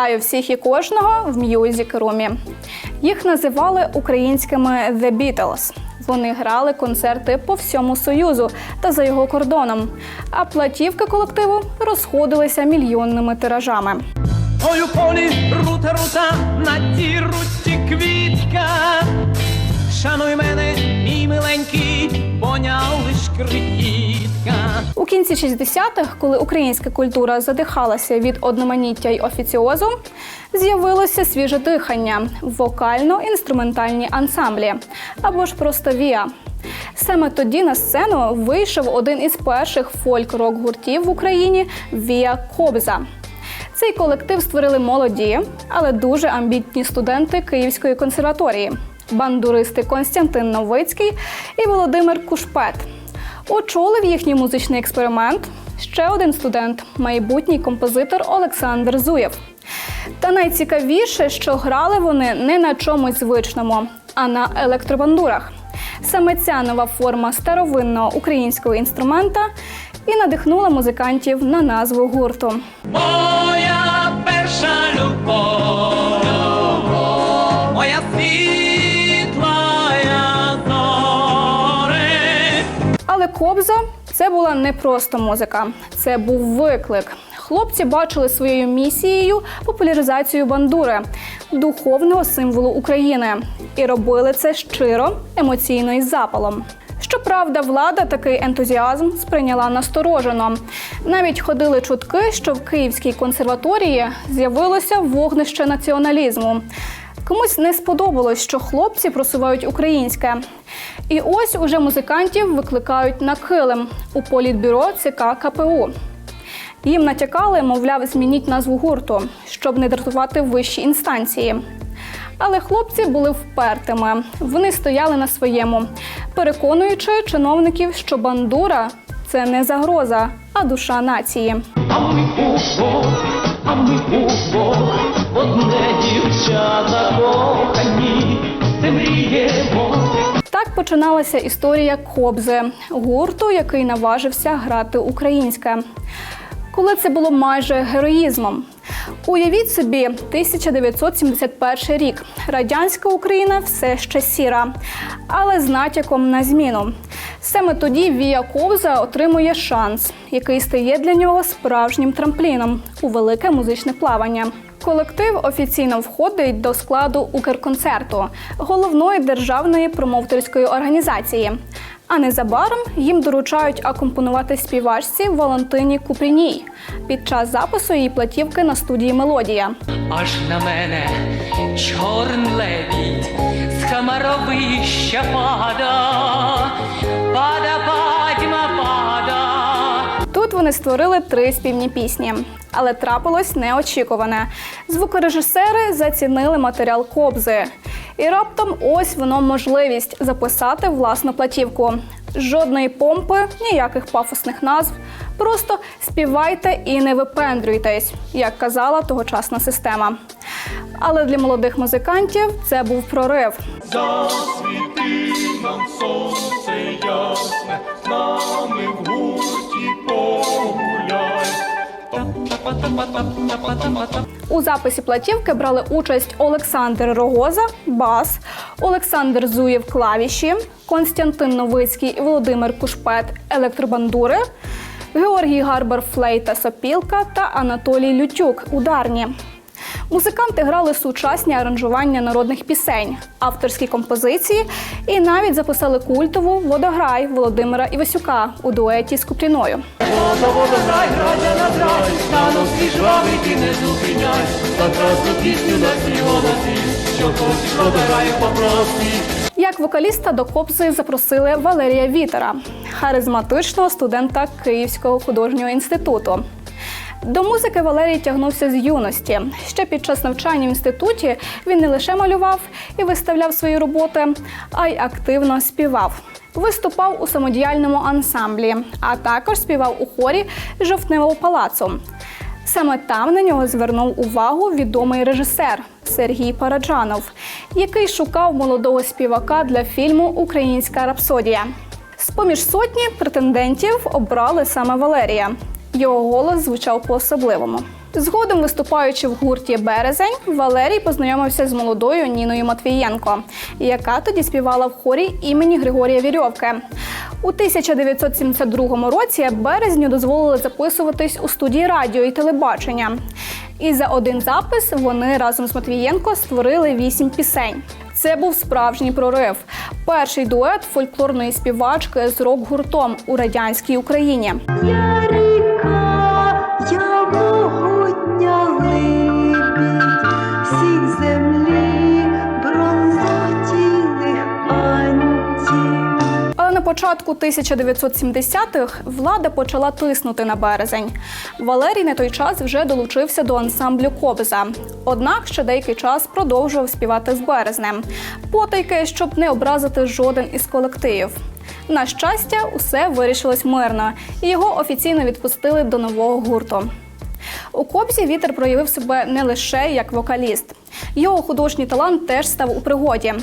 Вітаю всіх і кожного в Music Room. Їх називали українськими The Beatles. Вони грали концерти по всьому Союзу та за його кордоном. А платівки колективу розходилися мільйонними тиражами. Ой, у полі рута, рута, на тій руті квітка. Шануй мене, мій миленький, поняв лиш крихітка. У кінці 60-х, коли українська культура задихалася від одноманіття й офіціозу, з'явилося свіже дихання, вокально-інструментальні ансамблі або ж просто віа. Саме тоді на сцену вийшов один із перших фольк-рок гуртів в Україні Віа Кобза. Цей колектив створили молоді, але дуже амбітні студенти Київської консерваторії, бандуристи Константин Новицький і Володимир Кушпет. Очолив їхній музичний експеримент ще один студент, майбутній композитор Олександр Зуєв. Та найцікавіше, що грали вони не на чомусь звичному, а на електробандурах. Саме ця нова форма старовинного українського інструмента і надихнула музикантів на назву гурту. Моя перша любов, моя Кобза це була не просто музика, це був виклик. Хлопці бачили своєю місією популяризацію бандури, духовного символу України, і робили це щиро, емоційно і запалом. Щоправда, влада такий ентузіазм сприйняла насторожено. Навіть ходили чутки, що в Київській консерваторії з'явилося вогнище націоналізму. Комусь не сподобалось, що хлопці просувають українське. І ось уже музикантів викликають на килим у політбюро ЦК КПУ. Їм натякали, мовляв, змініть назву гурту, щоб не дратувати вищі інстанції. Але хлопці були впертими. Вони стояли на своєму, переконуючи чиновників, що бандура це не загроза, а душа нації. А ми було, а ми було, одне дівчата кохані, це мріємо. Так починалася історія Кобзи, гурту, який наважився грати українське. Коли це було майже героїзмом. Уявіть собі, 1971 рік. Радянська Україна все ще сіра, але з натяком на зміну. Саме тоді Вія Кобза отримує шанс, який стає для нього справжнім трампліном у велике музичне плавання. Колектив офіційно входить до складу Укрконцерту, головної державної промоутерської організації. А незабаром їм доручають акомпонувати співачці Валентині Купріній під час запису її платівки на студії Мелодія. Аж на мене чорний лебідь з хамаровища пада, пада, Тут вони створили три співні пісні, але трапилось неочікуване. Звукорежисери зацінили матеріал кобзи. І раптом ось воно можливість записати власну платівку. Жодної помпи, ніяких пафосних назв. Просто співайте і не випендрюйтесь, як казала тогочасна система. Але для молодих музикантів це був прорив. Засвіти нам сонце У записі платівки брали участь Олександр Рогоза, бас, Олександр Зуєв клавіші, Константин Новицький і Володимир Кушпет електробандури, Георгій Гарбар флейта сопілка та Анатолій Лютюк ударні. Музиканти грали сучасні аранжування народних пісень, авторські композиції і навіть записали культову водограй Володимира Івасюка у дуеті з попросі. Як вокаліста до Кобзи запросили Валерія Вітера, харизматичного студента Київського художнього інституту. До музики Валерій тягнувся з юності. Ще під час навчання в інституті він не лише малював і виставляв свої роботи, а й активно співав. Виступав у самодіяльному ансамблі, а також співав у хорі Жовтневого палацу. Саме там на нього звернув увагу відомий режисер Сергій Параджанов, який шукав молодого співака для фільму Українська рапсодія. З-поміж сотні претендентів обрали саме Валерія. Його голос звучав по-особливому. Згодом, виступаючи в гурті Березень, Валерій познайомився з молодою Ніною Матвієнко, яка тоді співала в хорі імені Григорія Вірьовки. У 1972 році березню дозволили записуватись у студії радіо і телебачення. І за один запис вони разом з Матвієнко створили вісім пісень. Це був справжній прорив. Перший дует фольклорної співачки з рок-гуртом у радянській Україні. Початку 1970-х влада почала тиснути на березень. Валерій на той час вже долучився до ансамблю Кобза. Однак ще деякий час продовжував співати з березнем. Потайки, щоб не образити жоден із колективів. На щастя, усе вирішилось мирно, і його офіційно відпустили до нового гурту. У Кобзі вітер проявив себе не лише як вокаліст. Його художній талант теж став у пригоді.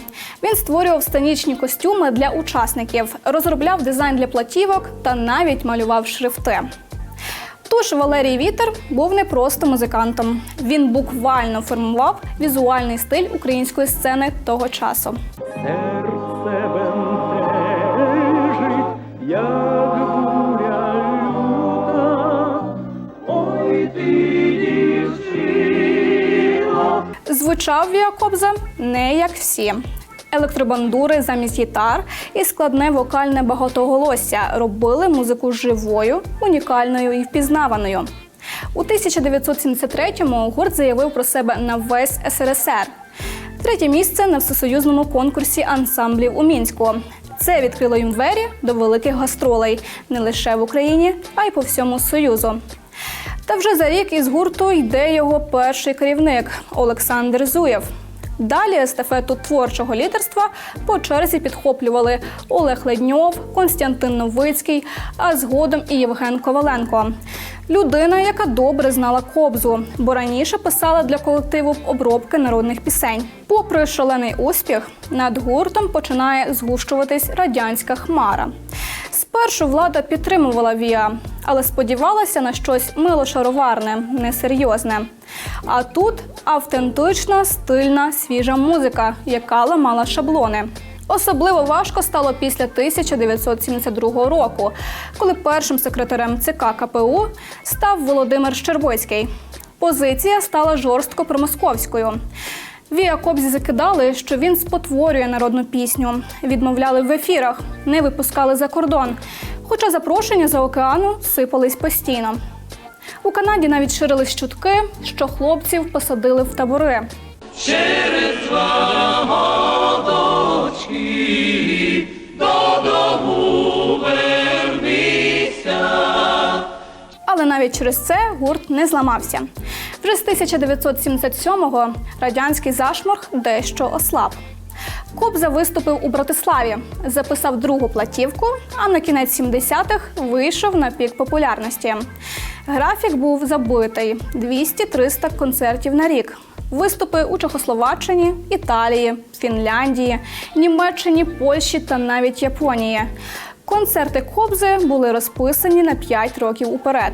Він створював сценічні костюми для учасників, розробляв дизайн для платівок та навіть малював шрифти. Тож Валерій Вітер був не просто музикантом. Він буквально формував візуальний стиль української сцени того часу. Серце бентежить, як Звучав Віа Кобза не як всі. Електробандури замість гітар і складне вокальне багатоголосся робили музику живою, унікальною і впізнаваною. У 1973-му гурт заявив про себе на весь СРСР. Третє місце на всесоюзному конкурсі ансамблів у Мінську. Це відкрило їм двері до великих гастролей не лише в Україні, а й по всьому Союзу. Та вже за рік із гурту йде його перший керівник Олександр Зуєв. Далі естафету творчого лідерства по черзі підхоплювали Олег Ледньов, Константин Новицький, а згодом і Євген Коваленко. Людина, яка добре знала кобзу, бо раніше писала для колективу обробки народних пісень. Попри шалений успіх, над гуртом починає згущуватись радянська хмара. Спершу влада підтримувала Віа, але сподівалася на щось милошароварне, несерйозне. А тут автентична, стильна, свіжа музика, яка ламала шаблони. Особливо важко стало після 1972 року, коли першим секретарем ЦК КПУ став Володимир Щербицький. Позиція стала жорстко промосковською. Віа Кобзі закидали, що він спотворює народну пісню, відмовляли в ефірах, не випускали за кордон. Хоча запрошення за океану сипались постійно. У Канаді навіть ширились чутки, що хлопців посадили в табори. Але навіть через це гурт не зламався. Вже з 1977-го радянський зашморг дещо ослаб. Кобза виступив у Братиславі, записав другу платівку, а на кінець 70-х вийшов на пік популярності. Графік був забитий: 200-300 концертів на рік. Виступи у Чехословаччині, Італії, Фінляндії, Німеччині, Польщі та навіть Японії. Концерти Кобзи були розписані на 5 років уперед.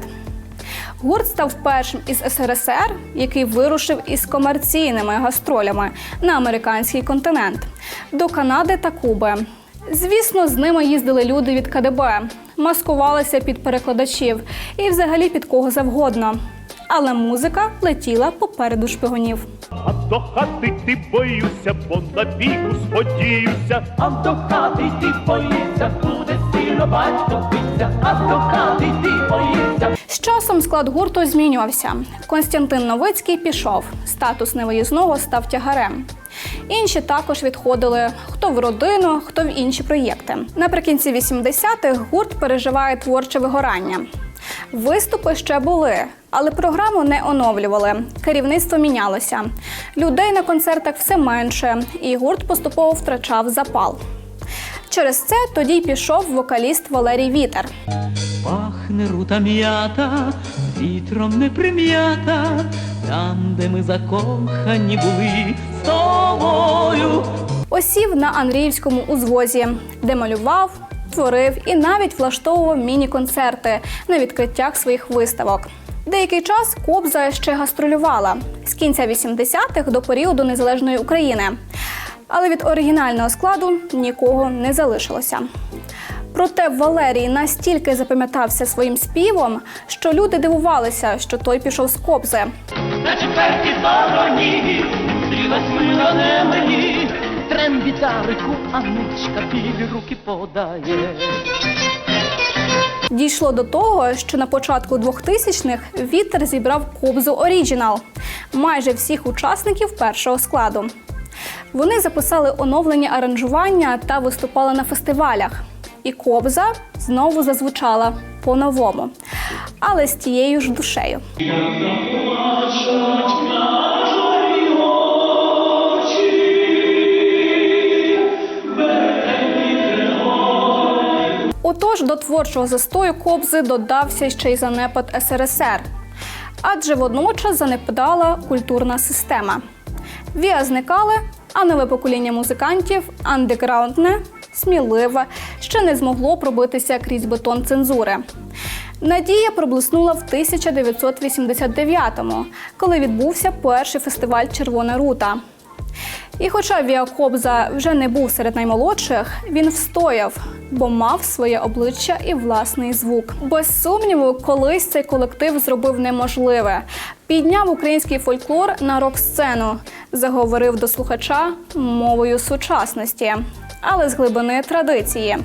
Гурт став першим із СРСР, який вирушив із комерційними гастролями на американський континент до Канади та Куби. Звісно, з ними їздили люди від КДБ, маскувалися під перекладачів і взагалі під кого завгодно. Але музика летіла попереду шпигунів. А до хати ти боюся, бо на бігу сподіюся. а до хати йти боїться, буде сильно батько биться, а до хати йти боїться. З часом склад гурту змінювався. Константин Новицький пішов. Статус невиїзного став тягарем. Інші також відходили хто в родину, хто в інші проєкти. Наприкінці 80-х гурт переживає творче вигорання. Виступи ще були, але програму не оновлювали. Керівництво мінялося. Людей на концертах все менше, і гурт поступово втрачав запал. Через це тоді й пішов вокаліст Валерій Вітер. Пахне рута м'ята, вітром не прим'ята, там, де ми закохані були з тобою. Осів на Андріївському узвозі, де малював, творив і навіть влаштовував міні-концерти на відкриттях своїх виставок. Деякий час Кобза ще гастролювала з кінця 80-х до періоду незалежної України. Але від оригінального складу нікого не залишилося. Проте Валерій настільки запам'ятався своїм співом, що люди дивувалися, що той пішов з кобзи. На четвертій стороні зустрілась не мені. Трем гітарику, Аничка білі руки подає. Дійшло до того, що на початку 2000-х Вітер зібрав кобзу Оріджінал майже всіх учасників першого складу. Вони записали оновлені аранжування та виступали на фестивалях. І кобза знову зазвучала по-новому, але з тією ж душею. Отож, до творчого застою Кобзи додався ще й занепад СРСР, адже водночас занепадала культурна система. Віа зникали, а нове покоління музикантів андеграундне, сміливе, ще не змогло пробитися крізь бетон цензури. Надія проблиснула в 1989-му, коли відбувся перший фестиваль Червона рута. І хоча Віа Кобза вже не був серед наймолодших, він встояв, бо мав своє обличчя і власний звук. Без сумніву, колись цей колектив зробив неможливе. Підняв український фольклор на рок-сцену, заговорив до слухача мовою сучасності, але з глибини традиції.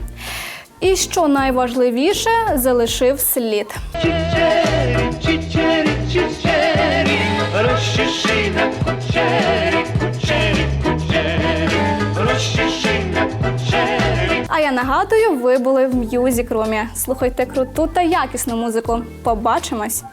І що найважливіше, залишив слід. А я нагадую, ви були в М'юзік Румі. Слухайте круту та якісну музику. Побачимось!